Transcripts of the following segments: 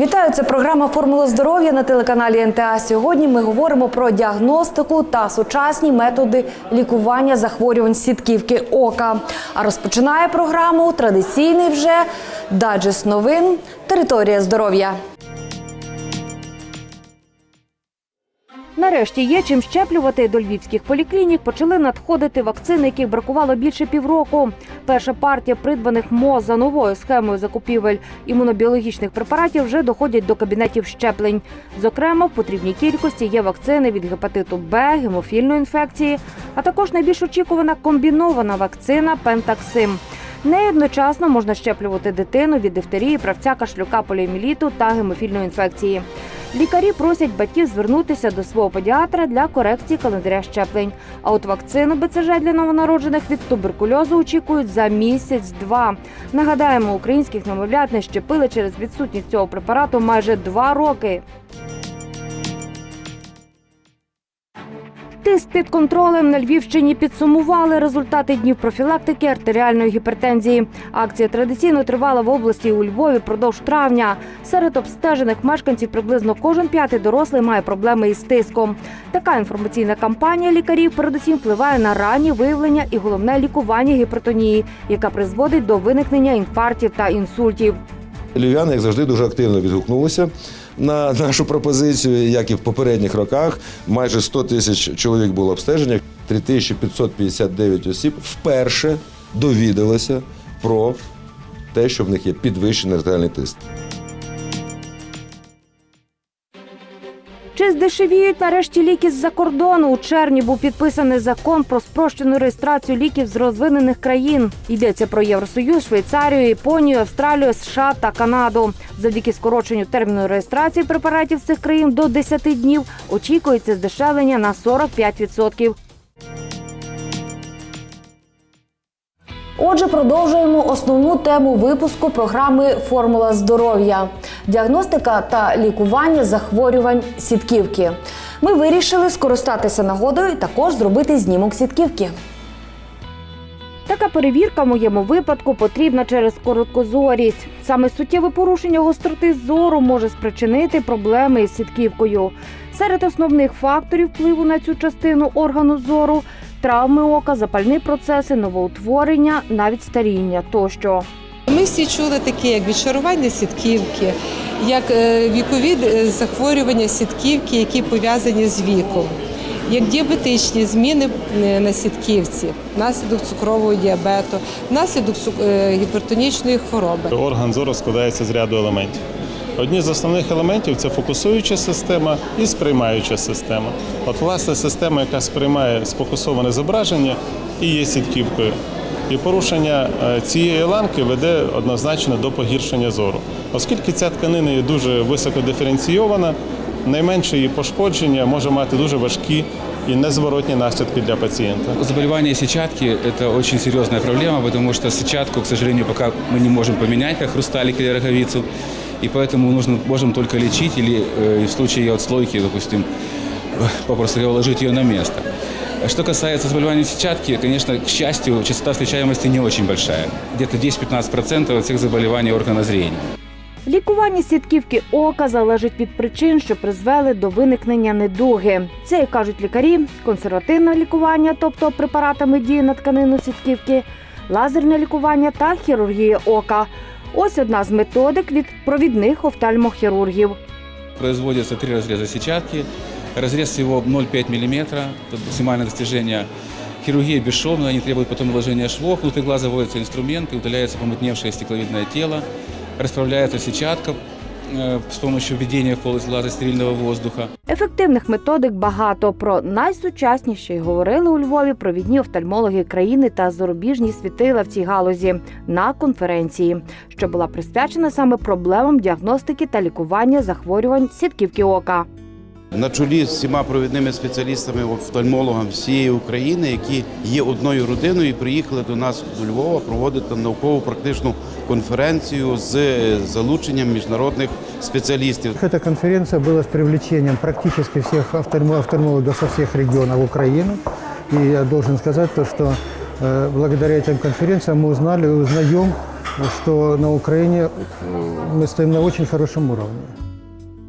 Вітаю, це програма Формула здоров'я на телеканалі НТА. Сьогодні ми говоримо про діагностику та сучасні методи лікування захворювань сітківки ока. А розпочинає програму традиційний вже даджес новин Територія здоров'я. Нарешті є чим щеплювати. До львівських поліклінік почали надходити вакцини, яких бракувало більше півроку. Перша партія придбаних МОЗ за новою схемою закупівель імунобіологічних препаратів вже доходять до кабінетів щеплень. Зокрема, в потрібній кількості є вакцини від гепатиту Б, гемофільної інфекції, а також найбільш очікувана комбінована вакцина Пентаксим. Нею одночасно можна щеплювати дитину від дифтерії, правця, кашлюка, поліоміліту та гемофільної інфекції. Лікарі просять батьків звернутися до свого педіатра для корекції календаря щеплень. А от вакцину БЦЖ для новонароджених від туберкульозу очікують за місяць-два. Нагадаємо, українських немовлят не щепили через відсутність цього препарату майже два роки. Тиск під контролем на Львівщині підсумували результати днів профілактики артеріальної гіпертензії. Акція традиційно тривала в області у Львові продовж травня. Серед обстежених мешканців приблизно кожен п'ятий дорослий має проблеми із тиском. Така інформаційна кампанія лікарів передусім впливає на ранні виявлення і головне лікування гіпертонії, яка призводить до виникнення інфарктів та інсультів. Львів'яни, як завжди, дуже активно відгукнулися на нашу пропозицію, як і в попередніх роках. Майже 100 тисяч чоловік було обстеження, 3559 осіб вперше довідалися про те, що в них є підвищений артеріальний тиск. Чи здешевіють нарешті ліки з-за кордону? У червні був підписаний закон про спрощену реєстрацію ліків з розвинених країн. Йдеться про Євросоюз, Швейцарію, Японію, Австралію, США та Канаду. Завдяки скороченню терміну реєстрації препаратів цих країн до 10 днів очікується здешевлення на 45%. Отже, продовжуємо основну тему випуску програми Формула здоров'я діагностика та лікування захворювань сітківки. Ми вирішили скористатися нагодою і також зробити знімок сітківки. Така перевірка в моєму випадку потрібна через короткозорість. Саме суттєве порушення гостроти зору може спричинити проблеми із сітківкою. Серед основних факторів впливу на цю частину органу зору травми ока, запальні процеси, новоутворення, навіть старіння тощо. Ми всі чули такі, як відшарування сітківки, як е, вікові е, захворювання сітківки, які пов'язані з віком, як діабетичні зміни е, на сітківці, внаслідок цукрового діабету, внаслідок гіпертонічної хвороби. Орган зору складається з ряду елементів. Одні з основних елементів це фокусуюча система і сприймаюча система. От власне система, яка сприймає сфокусоване зображення, і є сітківкою. І порушення е, цієї ланки веде однозначно до погіршення зору. Оскільки ця тканина є дуже високо диференційована, найменше її пошкодження може мати дуже важкі і незворотні наслідки для пацієнта. Заболевание сетчатки – это очень серьезная проблема, потому что сетчатку, к сожалению, пока мы не можем поменять, как хрусталик или роговицу, и поэтому нужно, можем только лечить или э, в случае отслойки, допустим, попросту говоря, ложить ее на место. Что касается заболевания сетчатки, конечно, к счастью, частота встречаемости не очень большая. Где-то 10-15% от всех заболеваний органа зрения. Лікування сітківки ока залежить від причин, що призвели до виникнення недуги. Це, як кажуть лікарі, консервативне лікування, тобто препаратами дії на тканину сітківки, лазерне лікування та хірургія ока. Ось одна з методик від провідних офтальмохірургів. Производятся три разреза сетчатки. Разрез всего 0,5 мм, это максимальное достижение. Хирургия бесшовная, не требует потом наложения швов. Внутри глаза вводятся инструменты, удаляется помутневшее стекловидное тело, расправляется сетчатка з с помощью введения в полость глаза стерильного воздуха. Ефективних методик багато. Про найсучасніші говорили у Львові провідні офтальмологи країни та зарубіжні світила в цій галузі на конференції, що була присвячена саме проблемам діагностики та лікування захворювань сітківки ока на чолі з всіма провідними спеціалістами, офтальмологами всієї України, які є одною родиною і приїхали до нас до Львова проводити наукову практичну конференцію з залученням міжнародних спеціалістів. Эта конференция была с привлечением практически всех офтальмо- офтальмологов со всех регионов Украины. И я должен сказать то, что э, благодаря этим конференциям мы узнали и узнаем что на Украине э, мы стоим на очень хорошем уровне.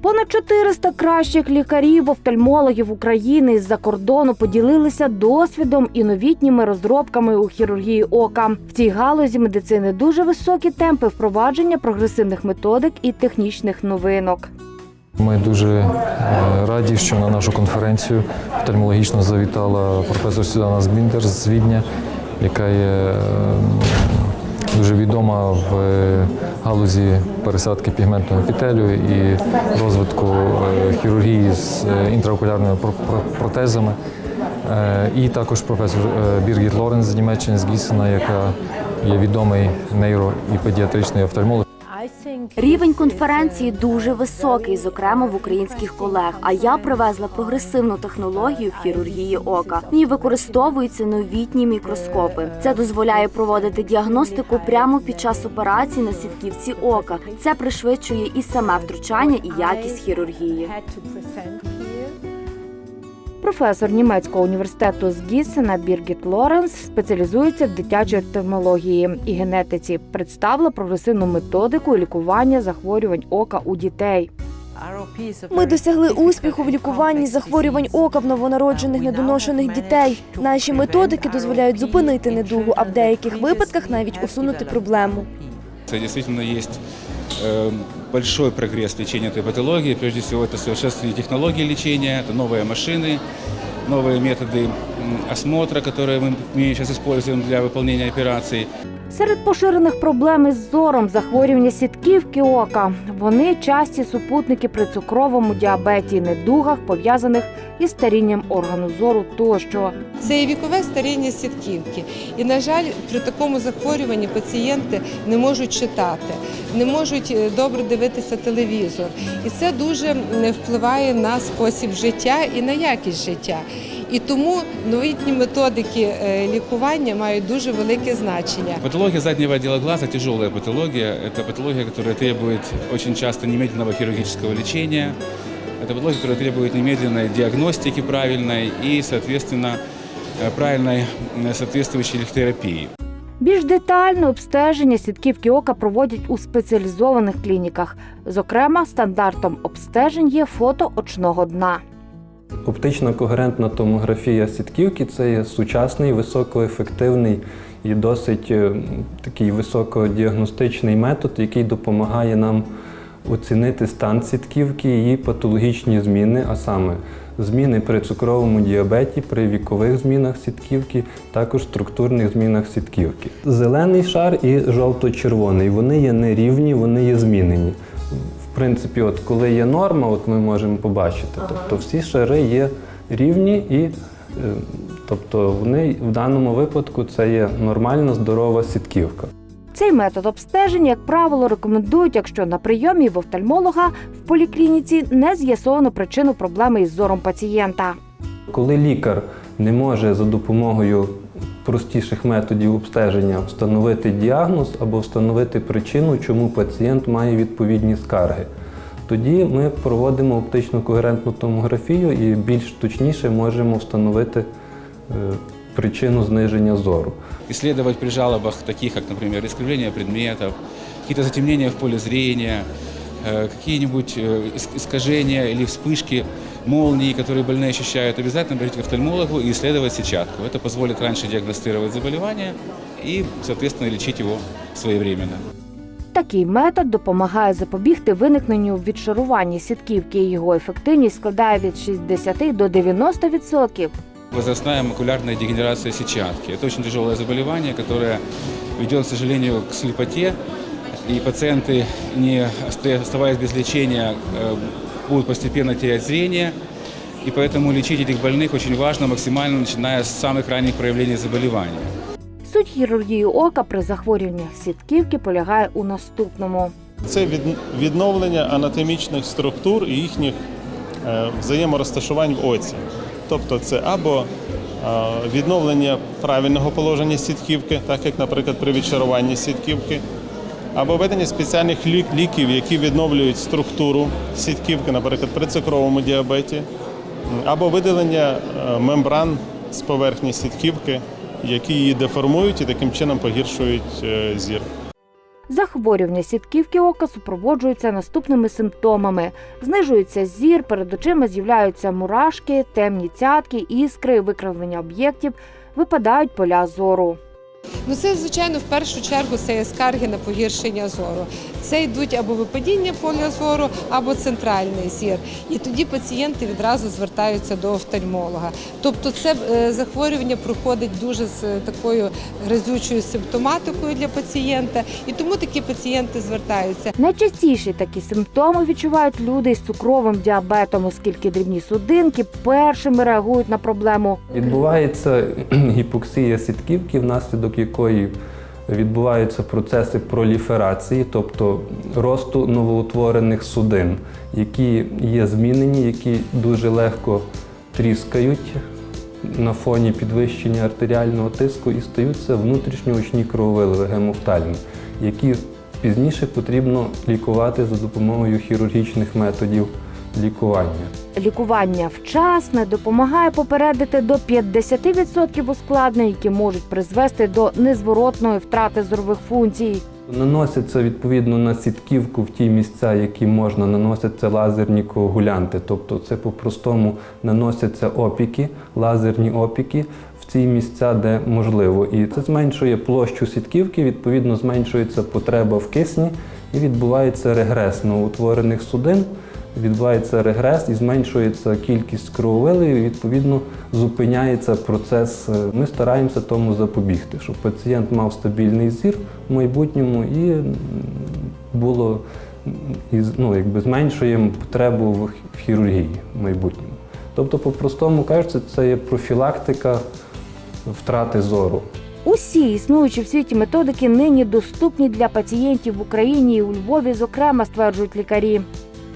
Понад 400 кращих лікарів, офтальмологів України із-за кордону поділилися досвідом і новітніми розробками у хірургії ока. В цій галузі медицини дуже високі темпи впровадження прогресивних методик і технічних новинок. Ми дуже е, раді, що на нашу конференцію офтальмологічно завітала професор Сюзанна Збіндер з Відня, яка є е, дуже відома в е, галузі пересадки пігментного епітелію і розвитку е, хірургії з е, інтраокулярними про- про- протезами. І також професор Біргіт Лоренс з Німеччини, з Гісена, яка є відомий нейро і педіатричний офтальмолог. Рівень конференції дуже високий, зокрема в українських колег. А я привезла прогресивну технологію в хірургії ока. В ній використовуються новітні мікроскопи. Це дозволяє проводити діагностику прямо під час операцій на сітківці ока. Це пришвидшує і саме втручання, і якість хірургії. Професор німецького університету з Гіссена Біргіт Лоренс спеціалізується в дитячій офтальмології і генетиці. Представила прогресивну методику лікування захворювань ока у дітей. Ми досягли успіху в лікуванні захворювань ока в новонароджених недоношених дітей. Наші методики дозволяють зупинити недугу, а в деяких випадках навіть усунути проблему. Это действительно есть э, большой прогресс лечения этой патологии. Прежде всего, это совершенствование технологий лечения, это новые машины, новые методы м, осмотра, которые мы сейчас используем для выполнения операций. Серед поширених проблем із зором захворювання сітківки ока. Вони часті супутники при цукровому діабеті, недугах, пов'язаних із старінням органу зору тощо. Це є вікове старіння сітківки. І, на жаль, при такому захворюванні пацієнти не можуть читати, не можуть е, добре дивитися телевізор. І це дуже впливає на спосіб життя і на якість життя. І тому новітні методики е, лікування мають дуже велике значення. Патология заднего отдела глаза – тяжелая патология. Это патология, которая требует очень часто немедленного хирургического лечения. Это патология, которая требует немедленной диагностики правильной и, соответственно, э, правильной соответствующей терапии. Більш детальне обстеження сітківки ока проводять у спеціалізованих клініках. Зокрема, стандартом обстежень є фото очного дна. Оптична когерентна томографія сітківки це є сучасний, високоефективний і досить е, такий високодіагностичний метод, який допомагає нам оцінити стан сітківки, її патологічні зміни, а саме зміни при цукровому діабеті, при вікових змінах сітківки, також структурних змінах сітківки. Зелений шар і жовто-червоний. Вони є нерівні, вони є змінені. В принципі, от коли є норма, от ми можемо побачити. Тобто всі шари є рівні і е, тобто вони в даному випадку це є нормальна здорова сітківка. Цей метод обстеження, як правило, рекомендують, якщо на прийомі в офтальмолога в поліклініці не з'ясовано причину проблеми із зором пацієнта. Коли лікар не може за допомогою простіших методів обстеження встановити діагноз або встановити причину, чому пацієнт має відповідні скарги, тоді ми проводимо оптичну когерентну томографію і більш точніше можемо встановити е, причину зниження зору. Исследовать при жалобах, таких как, например, искривление предметов, какие-то затемнения в поле зрения, э, какие-нибудь э, ис- искажения или вспышки молнии, которые больные ощущают, обязательно прийти к офтальмологу и исследовать сетчатку. Это позволит раньше диагностировать заболевание и, соответственно, лечить его своевременно. Такий метод допомагає запобігти виникненню відшарування сітківки. Його ефективність складає від 60 до 90%. Возрастная макулярная дегенерация сетчатки. Это очень тяжелое заболевание, которое ведет, к сожалению, к слепоте. И пациенты, не оста- оставаясь без лечения, э, будут постепенно терять зрение. И поэтому лечить этих больных очень важно максимально, начиная с самых ранних проявлений заболевания. Суть хірургії ока при захворюваннях сітківки полягає у наступному. Це від- відновлення анатомічних структур і їхніх е, взаєморозташувань в оці. Тобто це або е, відновлення правильного положення сітківки, так як, наприклад, при відчаруванні сітківки, або введення спеціальних ліків, які відновлюють структуру сітківки, наприклад, при цукровому діабеті, або видалення е, мембран з поверхні сітківки, які її деформують і таким чином погіршують е, зір. Захворювання сітківки ока супроводжуються наступними симптомами: знижується зір, перед очима з'являються мурашки, темні цятки, іскри, викривлення об'єктів, випадають поля зору. Ну це звичайно в першу чергу це є скарги на погіршення зору. Це йдуть або випадіння поля зору, або центральний зір. І тоді пацієнти відразу звертаються до офтальмолога. Тобто, це е, захворювання проходить дуже з е, такою гризючою симптоматикою для пацієнта, і тому такі пацієнти звертаються. Найчастіші такі симптоми відчувають люди із цукровим діабетом, оскільки дрібні судинки першими реагують на проблему. Відбувається гіпоксія сітківки, внаслідок якої відбуваються процеси проліферації, тобто росту новоутворених судин, які є змінені, які дуже легко тріскають на фоні підвищення артеріального тиску і стаються внутрішньоочні крововиливи гемофтальми, які пізніше потрібно лікувати за допомогою хірургічних методів лікування. Лікування вчасне допомагає попередити до 50% ускладнень, які можуть призвести до незворотної втрати зорових функцій. Наносяться відповідно на сітківку в ті місця, які можна, наносяться лазерні коагулянти. Тобто це по-простому наносяться опіки, лазерні опіки в ці місця, де можливо. І це зменшує площу сітківки, відповідно, зменшується потреба в кисні і відбувається регрес новоутворених судин. Відбувається регрес і зменшується кількість крововилів, і відповідно зупиняється процес. Ми стараємося тому запобігти, щоб пацієнт мав стабільний зір в майбутньому і було ну, якби зменшуємо потребу в хірургії в майбутньому. Тобто, по-простому кажучи, це є профілактика втрати зору. Усі існуючі в світі методики нині доступні для пацієнтів в Україні і у Львові, зокрема, стверджують лікарі.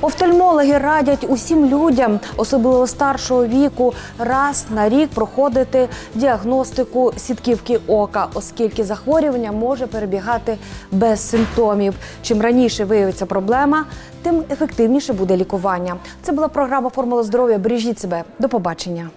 Офтальмологи радять усім людям, особливо старшого віку, раз на рік проходити діагностику сітківки ока, оскільки захворювання може перебігати без симптомів. Чим раніше виявиться проблема, тим ефективніше буде лікування. Це була програма Формула здоров'я. Бережіть себе. До побачення.